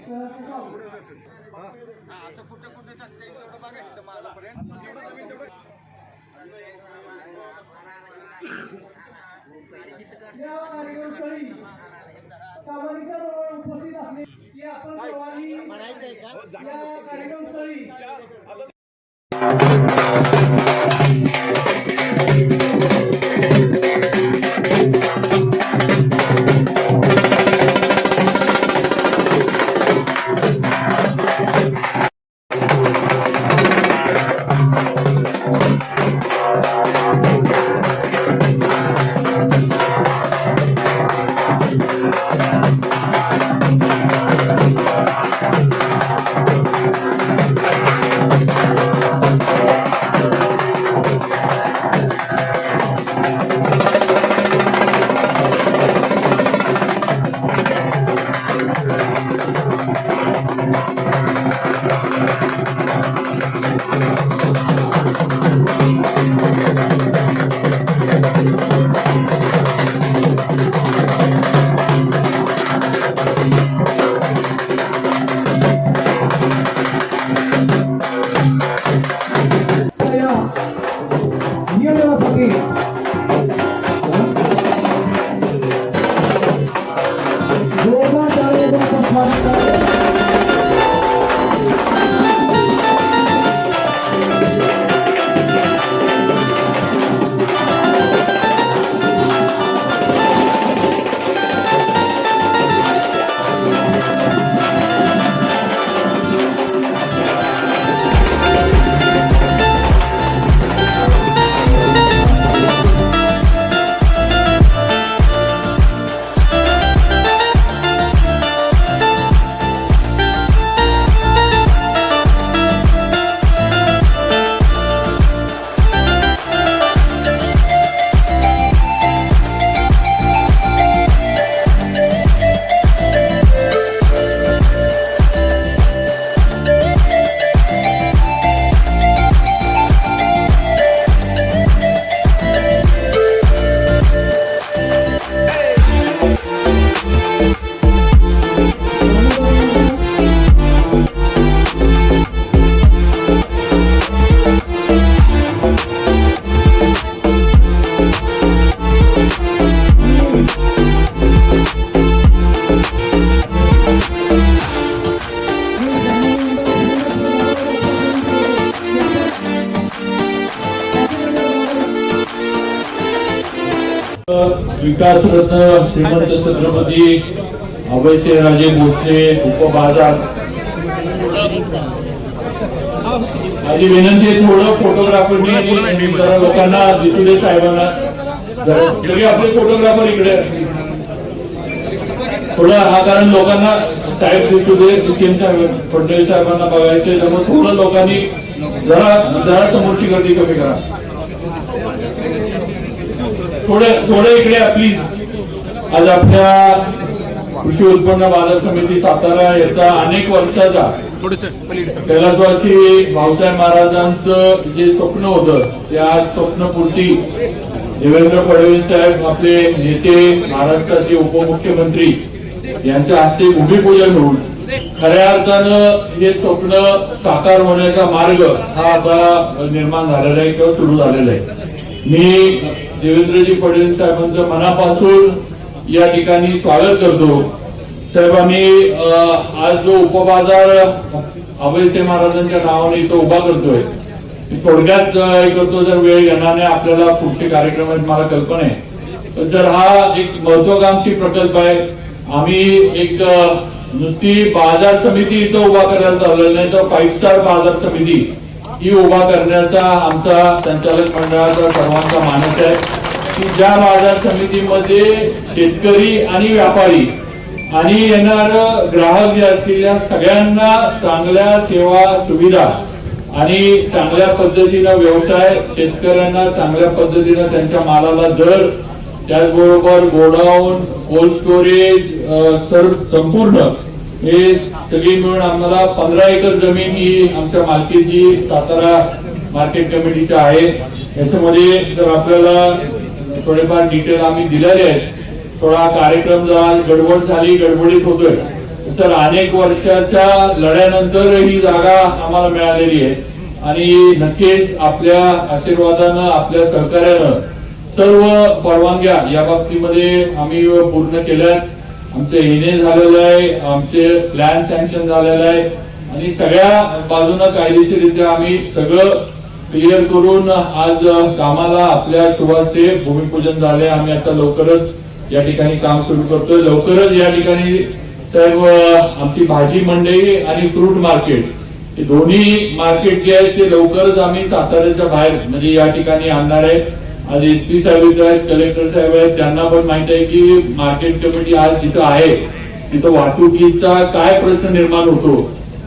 सहर्ष स्वागत या कार्यक्रमस्थळी सामाजिक जवळ उपस्थित असणे की आपण या कार्यक्रमस्थळी या विकास रत्न श्रीमंत छत्रपती अभयसिंह राजे भोसले उपबाजार माझी विनंती आहे थोडं फोटोग्राफरनी जरा लोकांना दिसू दे साहेबांना. जरा सगळे आपले फोटोग्राफर इकडे थोडं हा कारण लोकांना साहेब दिसू दे सीएम साहेब फडणवीस साहेबांना बघायचे त्यामुळे थोडं लोकांनी जरा जरा समोरची गर्दी कमी करा. थोडे थोडे इकडे प्लीज आज आपल्या कृषी उत्पन्न बाजार समिती सातारा याचा अनेक वर्षाचा कैलासवासी भाऊसाहेब महाराजांचं जे स्वप्न होतं ते आज स्वप्नपूर्ती. देवेंद्र फडणवीस साहेब आपले नेते महाराष्ट्राचे उपमुख्यमंत्री यांच्या हस्ते भूमिपूजन होऊन खऱ्या अर्थानं हे स्वप्न साकार होण्याचा मार्ग हा आता निर्माण झालेला आहे किंवा सुरू झालेला आहे. मी देवेंद्रजी फडणवीस साहेबांचं मनापासून या ठिकाणी स्वागत करतो. साहेब आम्ही आज जो उपबाजार अभयसिंह महाराजांच्या नावाने इथं उभा करतोय थोडक्यात हे करतो जर वेळ घेणार नाही आपल्याला पुढचे कार्यक्रम आहेत मला कल्पना आहे. तर हा एक महत्वाकांक्षी प्रकल्प आहे आम्ही एक नुसती बाजार समिती इथं उभा करायला चाललेलं नाही तर फाईव्ह स्टार बाजार समिती ही उभा करण्याचा आमचा संचालक मंडळाचा सर्वांचा मानस आहे की ज्या बाजार समितीमध्ये शेतकरी आणि व्यापारी आणि येणार ग्राहक जे असतील या सगळ्यांना चांगल्या सेवा सुविधा आणि चांगल्या पद्धतीनं व्यवसाय शेतकऱ्यांना चांगल्या पद्धतीनं त्यांच्या मालाला दर त्याचबरोबर गोडाऊन कोल्ड स्टोरेज सर्व संपूर्ण हे सगळी मिळून आम्हाला पंधरा एकर जमीन ही आमच्या मालकीची सातारा मार्केट कमिटीच्या आहे. याच्यामध्ये जर आपल्याला थोडेफार डिटेल आम्ही दिलेले आहेत थोडा कार्यक्रम जरा गडबड झाली गडबडीत होतोय तर अनेक वर्षाच्या लढ्यानंतर ही जागा आम्हाला मिळालेली आहे. आणि नक्कीच आपल्या आशीर्वादानं आपल्या सहकार्यानं सर्व परवानग्या या बाबतीमध्ये आम्ही पूर्ण केल्या आमचे येणे झालेलं आहे आमचे प्लॅन सँक्शन झालेलं आहे. आणि सगळ्या बाजूनं कायदेशीररित्या आम्ही सगळं क्लिअर करून आज कामाला आपल्या शुभाचे भूमिपूजन झाले. आम्ही आता लवकरच या ठिकाणी काम सुरू करतोय. लवकरच या ठिकाणी साहेब आमची भाजी मंडई आणि फ्रूट मार्केट हे दोन्ही मार्केट जे आहे ते लवकरच आम्ही साताऱ्याच्या बाहेर म्हणजे या ठिकाणी आणणार आहे. आज एस पी साहेब इथं आहेत कलेक्टर साहेब आहेत त्यांना पण माहीत आहे की मार्केट कमिटी आज जिथं आहे तिथं वाहतुकीचा काय प्रश्न निर्माण होतो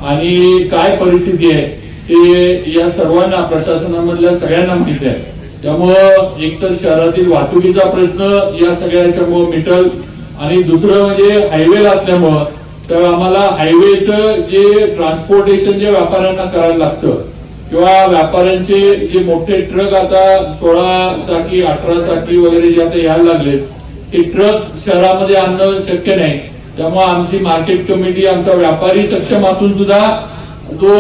आणि काय परिस्थिती आहे ते या सर्वांना प्रशासनामधल्या सगळ्यांना माहिती आहे. त्यामुळं एकतर शहरातील वाहतुकीचा प्रश्न या सगळ्याच्यामुळं मिटल आणि दुसरं म्हणजे हायवे असल्यामुळं तर आम्हाला हायवेचं जे ट्रान्सपोर्टेशन जे व्यापाऱ्यांना करायला लागतं किंवा व्यापाऱ्यांचे जे मोठे ट्रक आता सोळा चाकी अठरा चाकी वगैरे जे आता यायला लागले ते ट्रक शहरामध्ये आणणं शक्य नाही. त्यामुळे आमची मार्केट कमिटी आमचा व्यापारी सक्षम असून सुद्धा तो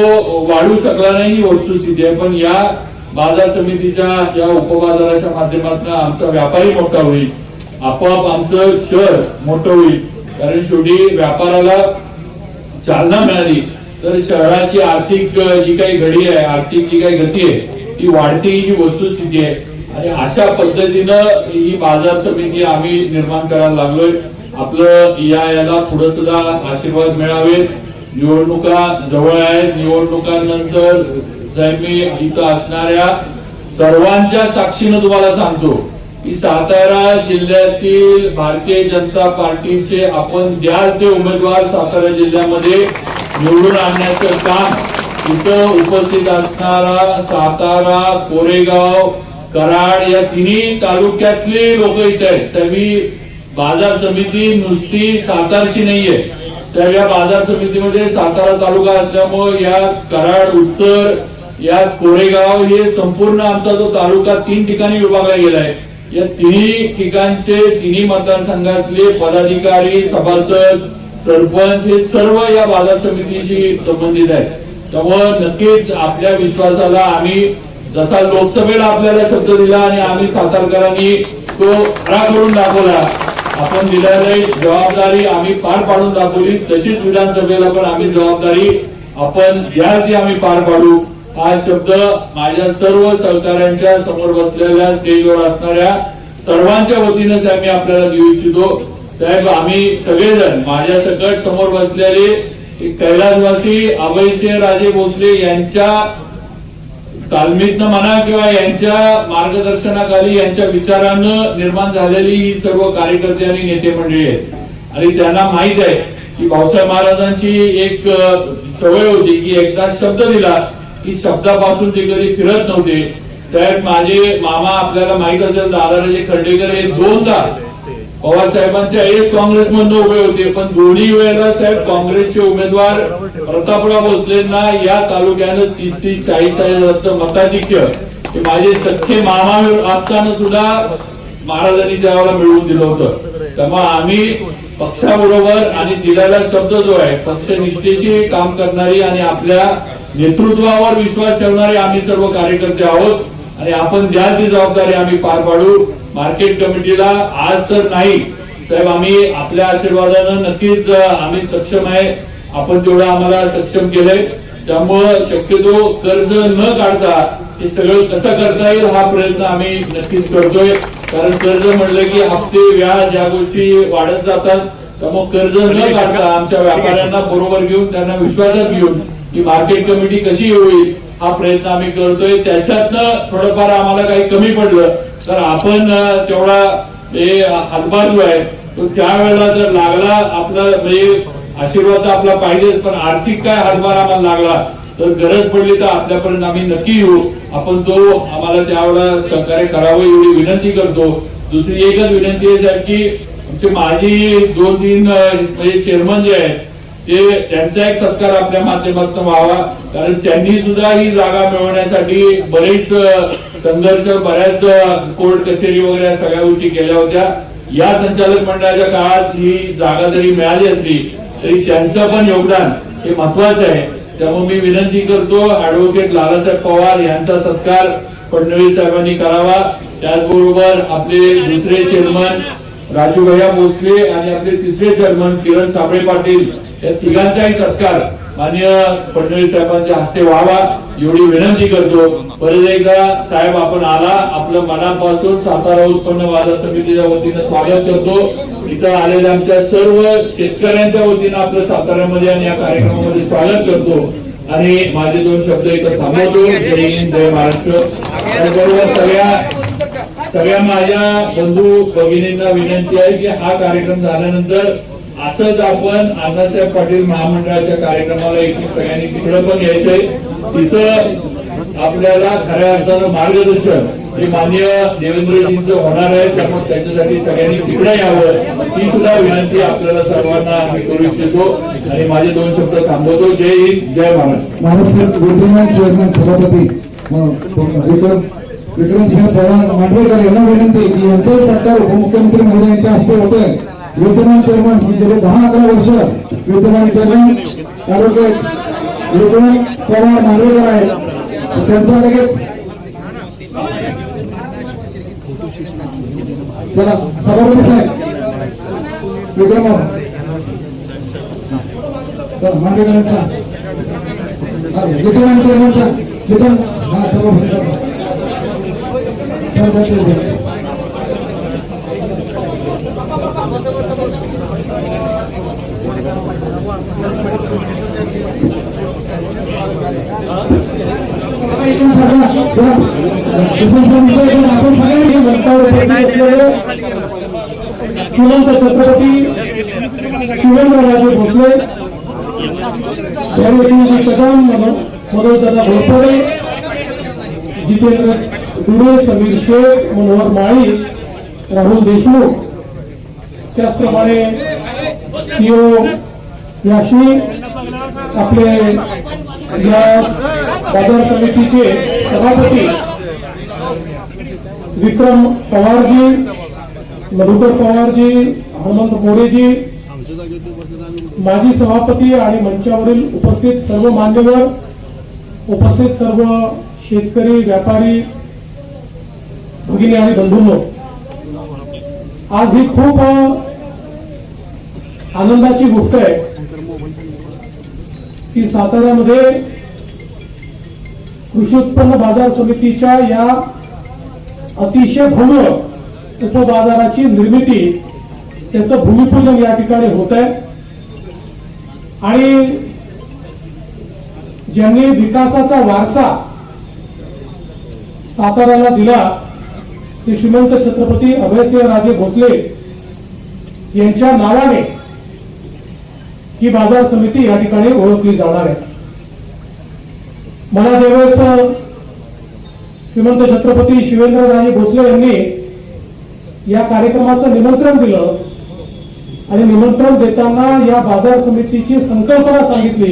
वाढू शकला नाही ही वस्तुस्थिती आहे. पण या बाजार समितीच्या या उपबाजाराच्या माध्यमातून आमचा व्यापारी मोठा होईल. आपोआप आमचं शहर मोठं होईल. कारण शेवटी व्यापाराला चालना मिळाली. तर शहराची आर्थिक जी काही घडी आहे आर्थिक जी काही गती आहे ती वाढती ही वस्तुस्थिती आहे. आणि अशा पद्धतीनं ही बाजार समिती आम्ही निर्माण करायला लागलोय. आपलं या याला पुढे सुद्धा आशीर्वाद मिळावे निवडणुका जवळ आहेत. निवडणुकांनंतर साहेब मी इथं असणाऱ्या सर्वांच्या साक्षीनं तुम्हाला सांगतो की सातारा जिल्ह्यातील भारतीय जनता पार्टीचे आपण द्याल ते उमेदवार सातारा जिल्ह्यामध्ये निवडून आणण्याचं काम इथं उपस्थित असणारा सातारा कोरेगाव कराड या तिन्ही तालुक्यातले लोक इथे आहेत. साहेब बाजार समिती नुसती सातारची नाहीये. तर या बाजार समितीमध्ये सातारा तालुका असल्यामुळे या कराड उत्तर या कोरेगाव हे संपूर्ण आमचा जो तालुका तीन ठिकाणी विभागला गेलाय या तिन्ही ठिकाणचे तिन्ही मतदारसंघातले पदाधिकारी सभासद सरपंच हे सर्व या बाजार समितीशी संबंधित आहेत. त्यामुळं नक्कीच आपल्या विश्वासाला आम्ही जसा लोकसभेला आपल्याला शब्द दिला आणि आम्ही सातारकरांनी तो खरा करून दाखवला आपण दिलेली जबाबदारी आम्ही पार पाडून दाखवली. तशीच विधानसभेला पण आम्ही जबाबदारी आपण या ती आम्ही पार पाडू. हा शब्द माझ्या सर्व सहकाऱ्यांच्या समोर बसलेल्या स्टेजवर असणाऱ्या सर्वांच्या वतीनं आम्ही आपल्याला देऊ इच्छितो. साहेब आम्ही सगळेजण माझ्या सकट समोर बसलेले कैलासवासी अभयसिंह राजे भोसले यांच्या तालमीतनं म्हणा किंवा यांच्या मार्गदर्शनाखाली यांच्या विचारानं निर्माण झालेली ही सर्व कार्यकर्ते आणि नेते मंडळी आहेत. आणि त्यांना माहीत आहे की भाऊसाहेब महाराजांची एक सवय होती की एकदा शब्द दिला की शब्दापासून ते कधी फिरत नव्हते. साहेब माझे मामा आपल्याला माहीत असेल दादाराजे खंडेकर हे दोनदा पवार साहेबांच्या काँग्रेसमधनं उभे होते पण दोन्ही वेळेला साहेब काँग्रेसचे उमेदवार प्रतापराव भोसलेंना या तालुक्यानं तीस तीस चाळीस चाळीस मताधिक्य हे माझे सख्खे मामा असताना सुद्धा महाराजांनी त्यावेळेला मिळवून दिलं होतं. त्यामुळे आम्ही पक्षाबरोबर आणि दिलेला शब्द जो आहे पक्षनिष्ठेशी काम करणारी आणि आपल्या नेतृत्वावर विश्वास ठेवणारे आम्ही सर्व कार्यकर्ते आहोत आणि आपण ज्या ती जबाबदारी आम्ही पार पाडू मार्केट कमिटीला आज तर नाही साहेब आम्ही आपल्या आशीर्वादानं नक्कीच आम्ही सक्षम आहे. आपण तेवढं आम्हाला सक्षम केलंय त्यामुळं शक्यतो कर्ज न काढता हे सगळं कसं करता येईल हा प्रयत्न आम्ही नक्कीच करतोय. कारण कर्ज म्हणलं की हप्ते व्याज या गोष्टी वाढत जातात. त्यामुळे कर्ज न काढता आमच्या व्यापाऱ्यांना बरोबर घेऊन त्यांना विश्वासात घेऊन की मार्केट कमिटी कशी होईल हा प्रयत्न आम्ही करतोय. त्याच्यातनं थोडंफार आम्हाला काही कमी पडलं तर आपण तेवढा हे हातभार जो आहे. तो त्यावेळेला जर लागला आपला म्हणजे आशीर्वाद आपला पाहिजे पण आर्थिक काय हातभार आम्हाला लागला तर गरज पडली तर आपल्यापर्यंत आम्ही नक्की येऊ. आपण तो आम्हाला त्यावेळेला सहकार्य करावं एवढी विनंती करतो. दुसरी एकच विनंती आहे की आमचे माजी दोन तीन म्हणजे चेअरमन जे आहेत ते त्यांचा एक सत्कार आपल्या माध्यमातून व्हावा. कारण त्यांनी सुद्धा ही जागा मिळवण्यासाठी बरेच संघर्ष बऱ्याच कोर्ट कचेरी वगैरे सगळ्या गोष्टी केल्या होत्या. या संचालक मंडळाच्या काळात ही जागा जरी मिळाली असली तरी त्यांचं पण योगदान हे महत्वाचं आहे. त्यामुळे मी विनंती करतो ऍडव्होकेट लालासाहेब पवार यांचा सत्कार फडणवीस साहेबांनी करावा. त्याचबरोबर आपले दुसरे चेअरमन राजू भैया भोसले आणि आपले तिसरे चेअरमन किरण साबळे पाटील या तिघांचाही सत्कार माननीय फडणवीस साहेबांच्या हस्ते व्हावा एवढी विनंती करतो. परत एकदा साहेब आपण आला आपलं मनापासून सातारा उत्पन्न बाजार समितीच्या वतीनं स्वागत करतो. इथं आलेल्या आमच्या सर्व शेतकऱ्यांच्या वतीनं आपलं साताऱ्यामध्ये आणि या कार्यक्रमामध्ये स्वागत करतो. आणि माझे दोन शब्द इथं थांबवतो. जय हिंद जय महाराष्ट्र. त्याचबरोबर सगळ्या सगळ्या माझ्या बंधू भगिनींना विनंती आहे की हा कार्यक्रम झाल्यानंतर असंच आपण अण्णासाहेब पाटील महामंडळाच्या कार्यक्रमाला इथे सगळ्यांनी तिकडं पण यायचंय. तिथं आपल्याला खऱ्या अर्थानं मार्गदर्शन हे मान्य देवेंद्रजींचं होणार आहे त्यामुळे त्याच्यासाठी सगळ्यांनी तिकडे यावं ही सुद्धा विनंती आपल्याला सर्वांना आम्ही करू इच्छितो. आणि माझे दोन शब्द थांबवतो. जय हिंद जय महाराष्ट्र महाराष्ट्र विद्यमान चेअरमॅन सभापती. विक्रम विक्रमसिंह पवार मांडवेकर यांना विनंती की यांचं सरकार उपमुख्यमंत्री मोदी यांच्या हस्ते होते विद्यमान चेअरमन गेले दहा अकरा वर्ष विद्यमान चेअरमन ऍडव्होकेट विक्रम पवार मांडवेकर आहेत त्यांचा लगेच चला सभापती साहेब विक्रम चला मांडवेकरांचा विद्यमान चेअरमनचा विधान हा सभापती सगळ्यांनी श्रीमंत छत्रपती शिवेंद्रराजे भोसले शैलजी कदम मनोजदादा घोरपडे जितेंद्र दुबे समीर शेख मनोहर माळी राहुल देशमुख त्याचप्रमाणे सीओ याशी आपले या बाजार समितीचे सभापती विक्रम पवारजी मधुकर पवारजी हनुमंत मोरेजी माजी सभापती आणि मंचावरील उपस्थित सर्व मान्यवर उपस्थित सर्व शेतकरी व्यापारी भगिनी आणि बंधूंनो आज ही खूप आनंदाची गोष्ट आहे की साताऱ्यामध्ये कृषी उत्पन्न बाजार समितीच्या या अतिशय भव्य उपबाजाराची निर्मिती त्याचं भूमिपूजन या ठिकाणी होत आहे आणि ज्यांनी विकासाचा वारसा साताऱ्याला दिला ते श्रीमंत छत्रपती अभयसिंह राजे भोसले यांच्या नावाने ही बाजार समिती या ठिकाणी ओळखली जाणार आहे. मला त्यावेळेस श्रीमंत छत्रपती शिवेंद्रराजे भोसले यांनी या कार्यक्रमाचं निमंत्रण दिलं. आणि निमंत्रण देताना या बाजार समितीची संकल्पना सांगितली.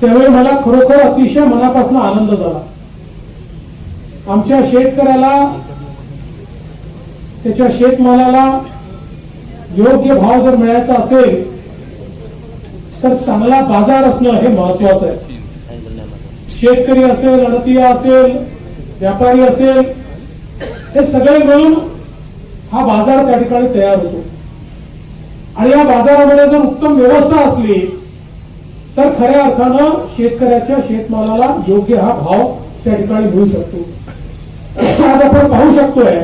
त्यावेळी मला खरोखर अतिशय मनापासून आनंद झाला. आमच्या शेतकऱ्याला त्याच्या शेतमालाला योग्य भाव जर मिळायचा असेल तर चांगला बाजार असणं हे महत्वाचं आहे. शेतकरी असेल अडतीय असेल व्यापारी असेल हे सगळे मिळून हा बाजार त्या ठिकाणी तयार होतो. आणि या बाजारामध्ये जर उत्तम व्यवस्था असली तर खऱ्या अर्थानं शेतकऱ्याच्या शेतमालाला योग्य हा भाव त्या ठिकाणी मिळू शकतो. आज आपण पाहू शकतोय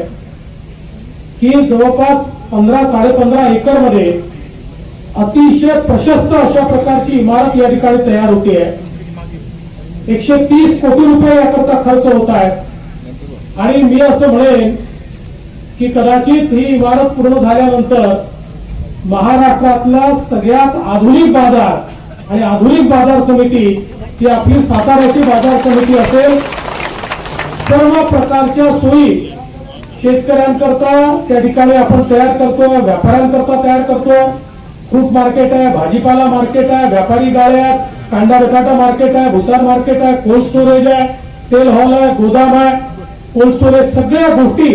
की जवळपास पंधरा साडेपंधरा एकरमध्ये अतिशय प्रशस्त अशा प्रकारची इमारत या ठिकाणी तयार होते. आहे एकशे तीस कोटी रुपये याकरता खर्च होत आहे आणि मी असं म्हणेन की कदाचित ही इमारत पूर्ण झाल्यानंतर महाराष्ट्रातला सगळ्यात आधुनिक बाजार आणि आधुनिक बाजार समिती ही आपली साताऱ्याची बाजार समिती असेल. सर्व प्रकारच्या सोयी शेतकऱ्यांकरता त्या ठिकाणी आपण तयार करतो व्यापाऱ्यांकरता तयार करतो. फ्रूट मार्केट आहे भाजीपाला मार्केट आहे व्यापारी गाड्या आहेत. कांदा बटाटा मार्केट आहे भुसार मार्केट आहे कोल्ड स्टोरेज आहे सेल हॉल आहे गोदाम आहे. कोल्ड स्टोरेज सगळ्या गोष्टी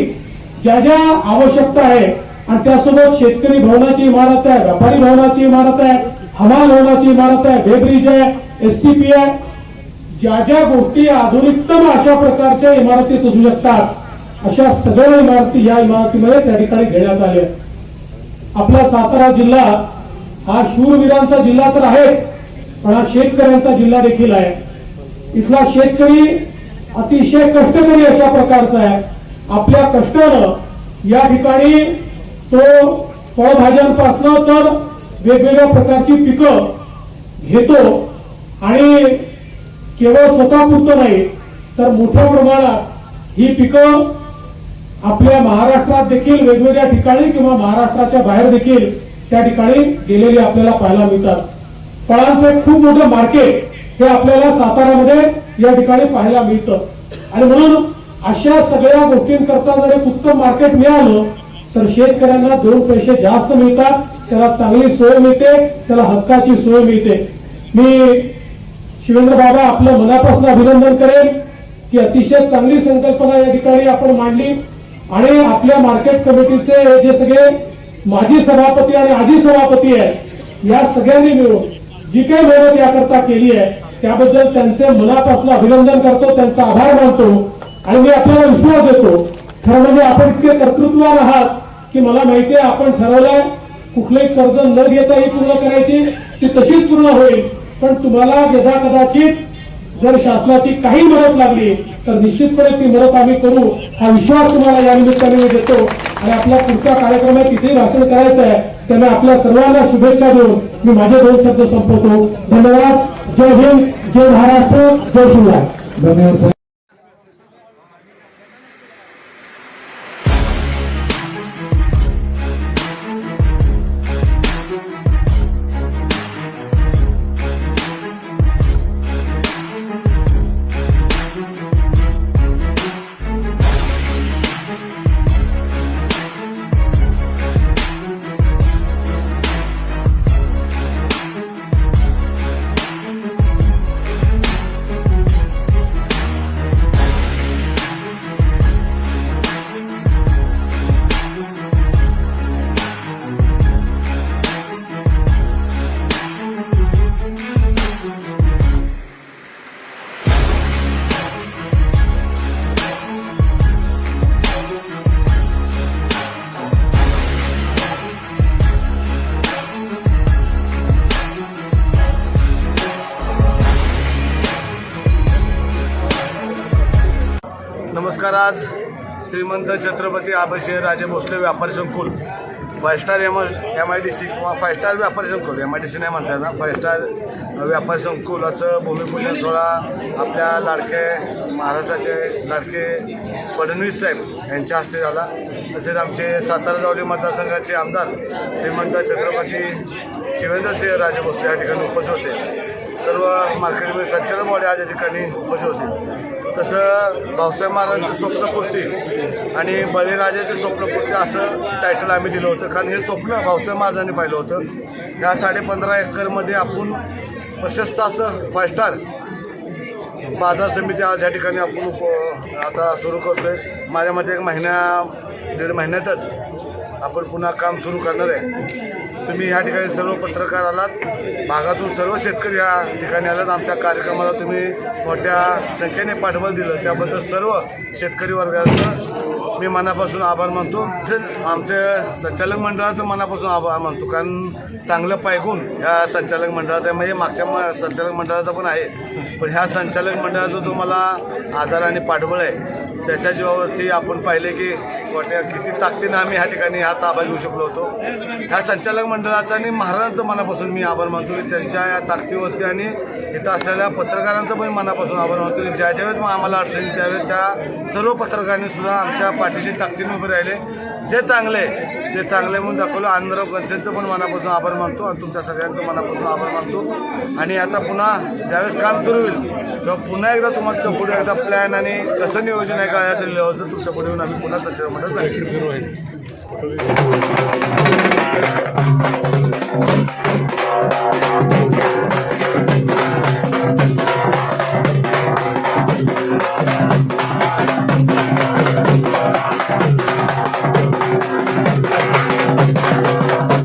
ज्या ज्या आवश्यकता आहे आणि त्यासोबत शेतकरी भवनाची इमारत आहे व्यापारी भवनाची इमारत आहे हमाल भवनाची इमारत आहे वेब्रिज आहे एसटीपी आहे. ज्या ज्या गोष्टी आधुनिकतम अशा प्रकारच्या इमारती असू शकतात अशा सगळ्या इमारती या इमारतीमध्ये त्या ठिकाणी घेण्यात आल्या. आपला सातारा जिल्हा हा शूरवीरांचा जिल्हा तर आहेच पण हा शेतकऱ्यांचा जिल्हा देखील आहे. इथला शेतकरी अतिशय कष्टकरी अशा प्रकारचा आहे. आपल्या कष्टानं या ठिकाणी तो फळभाज्यांपासनं तर वेगवेगळ्या प्रकारची पिकं घेतो आणि केवळ स्वतःपुरतं नाही तर मोठ्या प्रमाणात ही पिकं आपल्या महाराष्ट्रात देखील वेगवेगळ्या ठिकाणी किंवा महाराष्ट्राच्या बाहेर देखील त्या ठिकाणी गेलेली आपल्याला पाहायला मिळतात. फळांचं एक खूप मोठं मार्केट हे आपल्याला साताऱ्यामध्ये या ठिकाणी पाहायला मिळतं. आणि म्हणून अशा सगळ्या गोष्टींकरता जर एक उत्तम मार्केट मिळालं तर शेतकऱ्यांना दोन पैसे जास्त मिळतात त्याला चांगली सोय मिळते त्याला हक्काची सोय मिळते. मी शिवेंद्र बाबा आपलं मनापासून अभिनंदन करेन की अतिशय चांगली संकल्पना या ठिकाणी आपण मांडली. आणि आपल्या मार्केट कमिटीचे जे सगळे माजी सभापती आणि आजी सभापती आहेत या सगळ्यांनी मिळून जी काही मेहनत याकरता केली आहे त्याबद्दल त्यांचे मनापासून अभिनंदन करतो त्यांचा आभार मानतो आणि मी आपल्याला विश्वास देतो. खरं म्हणजे आपण इतके कर्तृत्वान आहात की मला माहिती आहे आपण ठरवलंय कुठलंही कर्ज न घेता ही पूर्ण करायची ती तशीच पूर्ण होईल. पण तुम्हाला यदा कदाचित जर शासनाची काही मदत लागली तर निश्चितपणे ती मदत आम्ही करू. हा विश्वास तुम्हाला या निमित्ताने मी देतो. आणि आपला पुढचा कार्यक्रम आहे तिथे भाषण करायचं आहे त्यामुळे आपल्या सर्वांना शुभेच्छा देऊन मी माझे दोन शब्द संपवतो. धन्यवाद. जय हिंद. जय महाराष्ट्र. जय शिवराय धन्यवाद श्रीमंत छत्रपती आबशे राजे भोसले व्यापारी संकुल five star M M I D C किंवा फाय स्टार व्यापारी संकुल एम आय डी सी नाही म्हणता येणार. फाय स्टार व्यापारी संकुलाचं भूमिपूजन सोहळा आपल्या लाडके महाराष्ट्राचे लाडके फडणवीस साहेब यांच्या हस्ते झाला. तसेच आमचे सातारा जावली मतदारसंघाचे आमदार श्रीमंत छत्रपती शिवेंद्रसिंह राजे भोसले या ठिकाणी उपस्थित होते. सर्व मार्केटमध्ये संचालक बॉडी आज या ठिकाणी उपस्थित होते. तसं भाऊसाहेब महाराजांचं स्वप्नपूर्ती आणि बळीराजाचे स्वप्नपूर्ती असं टायटल आम्ही दिलं होतं. कारण हे स्वप्न भाऊसाहेब महाराजांनी पाहिलं होतं. या साडेपंधरा एकरमध्ये आपण प्रशस्त असं फाय स्टार बाजार समिती आज या ठिकाणी आपण आता सुरू करतोय. माझ्या मते एक महिन्या दीड महिन्यातच आपण पुन्हा काम सुरू करणार आहे. तुम्ही या ठिकाणी सर्व पत्रकार आलात. भागातून सर्व शेतकरी या ठिकाणी आलात. आमच्या कार्यक्रमाला तुम्ही मोठ्या संख्येने पाठबळ दिलं. त्याबद्दल सर्व शेतकरी वर्गाचं मी मनापासून आभार मानतो. आमच्या संचालक मंडळाचं मनापासून आभार मानतो. कारण चांगलं पायगून या संचालक मंडळाचं आहे. म्हणजे मागच्या म- संचालक मंडळाचा पण आहे. पण ह्या संचालक मंडळाचा जो मला आधार आणि पाठबळ आहे त्याच्या जीवावरती आपण पाहिले की वाट्या किती ताकदीनं आम्ही ह्या ठिकाणी हा ताबा घेऊ शकलो होतो. ह्या संचालक मंडळाचा आणि महाराजांचं मनापासून मी आभार मानतो की त्यांच्या या ताकदीवरती आणि इथं असलेल्या पत्रकारांचं पण मनापासून आभार मानतो की ज्या ज्यावेळेस मग आम्हाला अडचणी त्यावेळेस त्या सर्व पत्रकारांनी सुद्धा आमच्या पाठीशी ताकदीने उभे राहिले. जे चांगले आहे ते चांगले म्हणून दाखवलं. आंध्र कन्सेनचं पण मनापासून आभार मानतो आणि तुमच्या सगळ्यांचं मनापासून आभार मानतो. आणि आता पुन्हा ज्यावेळेस काम सुरू होईल तेव्हा पुन्हा एकदा तुम्हाला पुढे एकदा प्लॅन आणि कसं नियोजन आहे का याचं लिहायचं तुमच्यापुढे येऊन आम्ही पुन्हा सचिव मंडळ सांगितलं